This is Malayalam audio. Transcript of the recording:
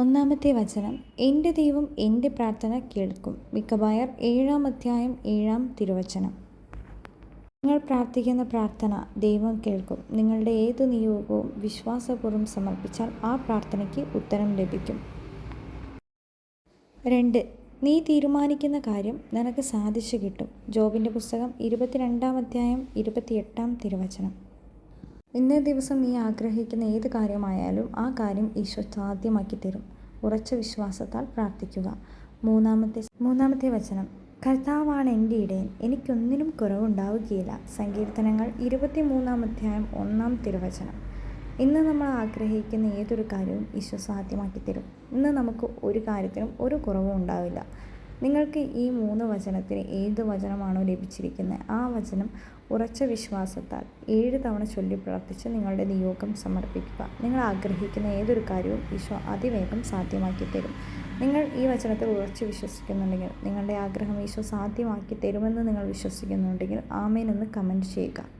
ഒന്നാമത്തെ വചനം. എന്റെ ദൈവം എന്റെ പ്രാർത്ഥന കേൾക്കും. മിക്കബായർ ഏഴാം അധ്യായം ഏഴാം തിരുവചനം. നിങ്ങൾ പ്രാർത്ഥിക്കുന്ന പ്രാർത്ഥന ദൈവം കേൾക്കും. നിങ്ങളുടെ ഏത് നിയോഗവും വിശ്വാസപൂർവം സമർപ്പിച്ചാൽ ആ പ്രാർത്ഥനയ്ക്ക് ഉത്തരം ലഭിക്കും. രണ്ട്. നീ തീരുമാനിക്കുന്ന കാര്യം നിനക്ക് സാധിച്ചു കിട്ടും. ജോബിന്റെ പുസ്തകം ഇരുപത്തിരണ്ടാം അധ്യായം ഇരുപത്തിയെട്ടാം തിരുവചനം. ഇന്നേ ദിവസം നീ ആഗ്രഹിക്കുന്ന ഏത് കാര്യമായാലും ആ കാര്യം ഈശോ സാധ്യമാക്കി തരും ഉറച്ച വിശ്വാസത്താൽ പ്രാർത്ഥിക്കുക. മൂന്നാമത്തെ മൂന്നാമത്തെ വചനം. കർത്താവാണ് എന്റെ ഇടയൻ. എനിക്കൊന്നിനും കുറവുണ്ടാവുകയില്ല. സങ്കീർത്തനങ്ങൾ ഇരുപത്തി മൂന്നാം അധ്യായം ഒന്നാം തിരുവചനം. ഇന്ന് നമ്മൾ ആഗ്രഹിക്കുന്ന ഏതൊരു കാര്യവും ഈശോ സാധ്യമാക്കി തരും ഇന്ന് നമുക്ക് ഒരു കാര്യത്തിനും ഒരു കുറവും ഉണ്ടാവില്ല. നിങ്ങൾക്ക് ഈ മൂന്ന് വചനത്തിന് ഏത് വചനമാണോ ലഭിച്ചിരിക്കുന്നത്? ആ വചനം ഉറച്ച വിശ്വാസത്താൽ ഏഴ് തവണ ചൊല്ലി പ്രാർത്ഥിച്ച് നിങ്ങളുടെ നിയോഗം സമർപ്പിക്കുക. നിങ്ങൾ ആഗ്രഹിക്കുന്ന ഏതൊരു കാര്യവും ഈശോ അതിവേഗം സാധ്യമാക്കി തരും. നിങ്ങൾ ഈ വചനത്തിൽ ഉറച്ച് വിശ്വസിക്കുന്നുണ്ടെങ്കിൽ നിങ്ങളുടെ ആഗ്രഹം ഈശോ സാധ്യമാക്കി തരുമെന്ന് നിങ്ങൾ വിശ്വസിക്കുന്നുണ്ടെങ്കിൽ ആമേൻ എന്ന് കമന്റ് ചെയ്യുക.